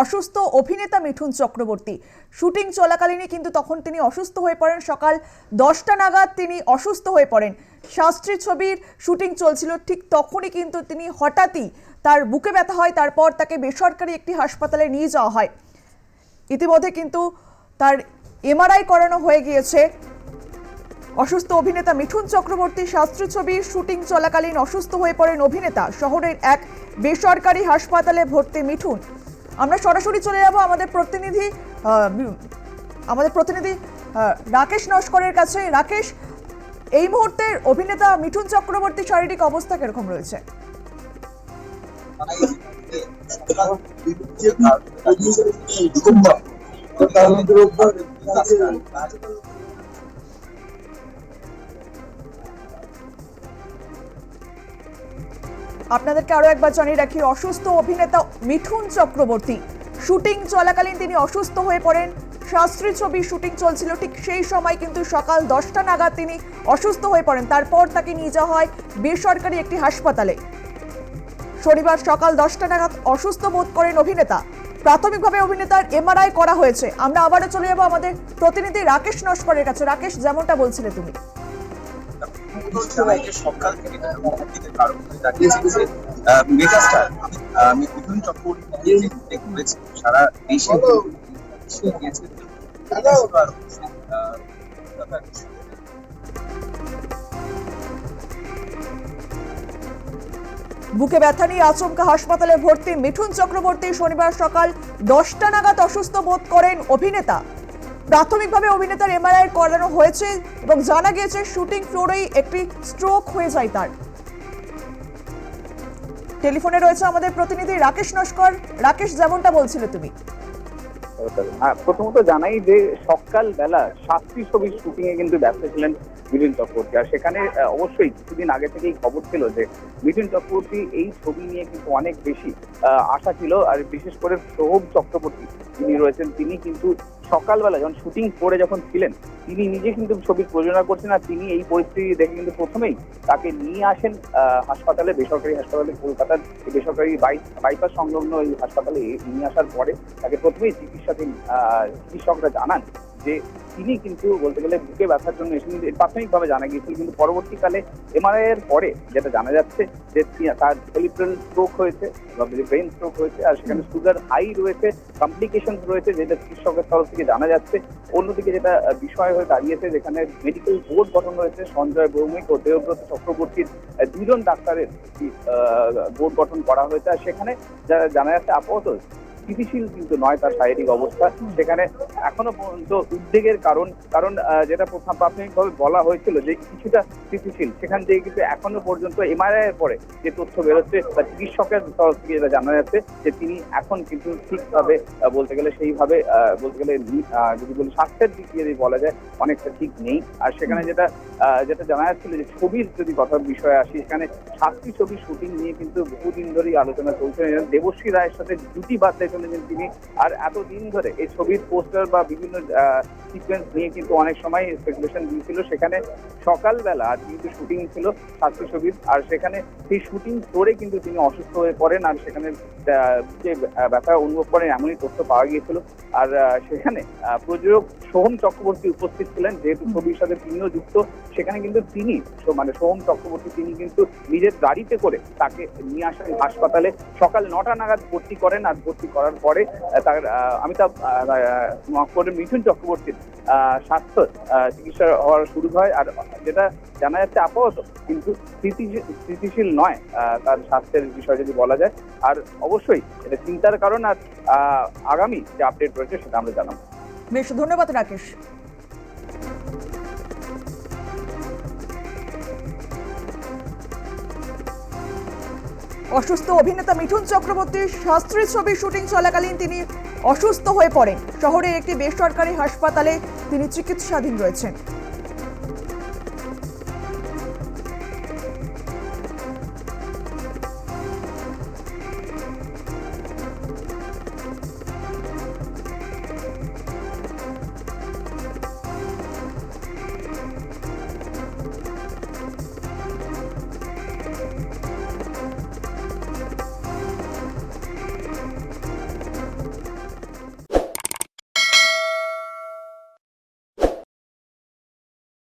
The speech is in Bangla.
অসুস্থ অভিনেতা মিঠুন চক্রবর্তী। শুটিং চলাকালীনই কিন্তু তখন তিনি অসুস্থ হয়ে পড়েন। সকাল দশটা নাগাদ তিনি অসুস্থ হয়ে পড়েন। শাস্ত্রী ছবির শুটিং চলছিল, ঠিক তখনই কিন্তু তিনি হঠাৎই তার বুকে ব্যথা হয়, তারপর তাকে বেসরকারি একটি হাসপাতালে নিয়ে যাওয়া হয়। ইতিমধ্যে কিন্তু তার এমআরআই করানো হয়ে গিয়েছে। অসুস্থ অভিনেতা মিঠুন চক্রবর্তী শাস্ত্রী ছবির শুটিং চলাকালীন অসুস্থ হয়ে পড়েন অভিনেতা। শহরের এক বেসরকারি হাসপাতালে ভর্তি মিঠুন। আমরা সরাসরি চলে যাব আমাদের প্রতিনিধি আমাদের প্রতিনিধি রাকেশ নস্করের কাছে রাকেশ এই মুহূর্তে অভিনেতা মিঠুন চক্রবর্তী শারীরিক অবস্থা কীরকম রয়েছে আপনাদেরকে আরও একবার জানিয়ে রাখি, অসুস্থ অভিনেতা মিঠুন চক্রবর্তী। শুটিং চলাকালীন তিনি অসুস্থ হয়ে পড়েন। শাস্ত্রী ছবি শুটিং চলছিল, ঠিক সেই সময় কিন্তু সকাল দশটা নাগাদ তিনি অসুস্থ হয়ে পড়েন। তারপর তাকে নিয়ে যাওয়া হয় বেসরকারি একটি হাসপাতালে। শনিবার সকাল দশটা নাগাদ অসুস্থ বোধ করেন অভিনেতা। প্রাথমিকভাবে অভিনেতার এমআরআই করা হয়েছে। আমরা আবারও চলে যাব আমাদের প্রতিনিধি রাকেশ নস্করের কাছে। রাকেশ, যেমনটা বলছিলে তুমি। সকাল থেকে কারণ দাঁড়িয়েছে যে মেগাস্টার আমি মিথুন চক্রবর্তী যে করেছি সারা দেশে দেশে গিয়েছে বুকে ব্যথা নিয়ে আচমকা হাসপাতালে ভর্তি মিঠুন চক্রবর্তী শনিবার সকাল দশটা নাগাদ অসুস্থ বোধ করেন অভিনেতা। প্রাথমিকভাবে অভিনেতার এমআরআই করানো হয়েছে এবং জানা গিয়েছে শুটিং ফ্লোরেই একটি স্ট্রোক হয়ে যায় তার। টেলিফোনে রয়েছে আমাদের প্রতিনিধি রাকেশ নস্কর। রাকেশ, যেমনটা বলছিলে তুমি। হ্যাঁ প্রথমত জানাই যে সকাল বেলা শাস্ত্রী ছবির শুটিং এ কিন্তু ব্যস্ত ছিলেন মিঠুন চক্রবর্তী। আর সেখানে অবশ্যই কিছুদিন আগে থেকেই খবর ছিল যে মিঠুন চক্রবর্তী এই ছবি নিয়ে কিন্তু অনেক বেশি আশা ছিল। আর বিশেষ করে সোহম চক্রবর্তী যিনি রয়েছেন, তিনি কিন্তু সকালবেলা যখন শুটিং করে যখন ছিলেন, তিনি নিজে কিন্তু ছবির প্রযোজনা করছেন আর তিনি এই পরিস্থিতি দেখে কিন্তু প্রথমেই তাকে নিয়ে আসেন হাসপাতালে, বেসরকারি হাসপাতালে, কলকাতার বেসরকারি বাই- বাইপাস সংলগ্ন এই হাসপাতালে নিয়ে আসার পরে তাকে প্রথমেই চিকিৎসাধীন চিকিৎসকরা জানান যে তিনি কিন্তু বলতে গেলে বুকে ব্যথার জন্য এসে প্রাথমিকভাবে জানা গিয়েছিল, কিন্তু পরবর্তীকালে এমআরআই এর পরে যেটা জানা যাচ্ছে যে তার সেলিব্রাল স্ট্রোক হয়েছে বা ব্রেন স্ট্রোক হয়েছে, আর সেখানে সুগার হাই রয়েছে কমপ্লিকেশন রয়েছে, যেটা চিকিৎসকের তরফ থেকে জানা যাচ্ছে। অন্যদিকে যেটা বিষয় হয়ে দাঁড়িয়েছে, যেখানে মেডিকেল বোর্ড গঠন হয়েছে, সঞ্জয় ভৌমিক ও দেবব্রত চক্রবর্তীর দুজন ডাক্তারের বোর্ড গঠন করা হয়েছে, আর সেখানে জানা যাচ্ছে আপাতত স্থিতিশীল কিন্তু নয় তার শারীরিক অবস্থা। সেখানে এখনও পর্যন্ত উদ্বেগের কারণ কারণ যেটা প্রথম প্রাথমিকভাবে বলা হয়েছিল যে কিছুটা স্থিতিশীল সেখান থেকে কিন্তু এখনও পর্যন্ত এমআরআই এর পরে যে তথ্য বেরোচ্ছে বা চিকিৎসকের তরফ থেকে যেটা জানা যাচ্ছে যে তিনি এখন কিন্তু ঠিকভাবে বলতে গেলে সেইভাবে আহ, বলতে গেলে যদি বলি স্বাস্থ্যের দিক দিয়ে যদি বলা যায় অনেকটা ঠিক নেই। আর সেখানে যেটা আহ, যেটা জানা যাচ্ছিল যে ছবির যদি কথার বিষয়ে আসি সেখানে সাতটি ছবি শুটিং নিয়ে কিন্তু বহুদিন ধরেই আলোচনা চলছে। দেবশ্রী রায়ের সাথে জুটি বাঁধতে চলেছেন তিনি। আর এতদিন ধরে এই ছবির পোস্টার বা বিভিন্ন সিকোয়েন্স নিয়ে কিন্তু অনেক সময় স্পেকুলেশন দিয়েছিল। সেখানে সকালবেলা আর কিন্তু শুটিং ছিল স্বাস্থ্য ছবির। আর সেখানে সেই শুটিং করে কিন্তু তিনি অসুস্থ হয়ে পড়েন আর সেখানে যে ব্যথা অনুভব করেন এমনই তথ্য পাওয়া গিয়েছিল। আর সেখানে প্রযোজক সোহম চক্রবর্তী উপস্থিত ছিলেন যেহেতু ছবির সাথে তিনিও যুক্ত সেখানে কিন্তু তিনি মানে সোহম চক্রবর্তী তিনি কিন্তু নিজের গাড়িতে করে তাকে নিয়ে আসেন হাসপাতালে। সকাল নটা নাগাদ ভর্তি করেন আর ভর্তি করার পরে তার অমিতাভ করে মিঠুন চক্রবর্তীর স্বাস্থ্য চিকিৎসা হওয়া শুরু হয়। আর যেটা জানা যাচ্ছে আপাতত কিন্তু স্থিতিশীল নয় তার স্বাস্থ্যের বিষয় যদি বলা যায়। আর অবশ্যই এটা চিন্তার কারণ। আর আগামী যে আপডেট রয়েছে সেটা আমরা জানাব। বেশ, ধন্যবাদ রাকেশ। অসুস্থ অভিনেতা মিঠুন চক্রবর্তীর শাস্ত্রী ছবির শুটিং চলাকালীন তিনি অসুস্থ হয়ে পড়েন। শহরের একটি বেসরকারি হাসপাতালে তিনি চিকিৎসাধীন রয়েছেন।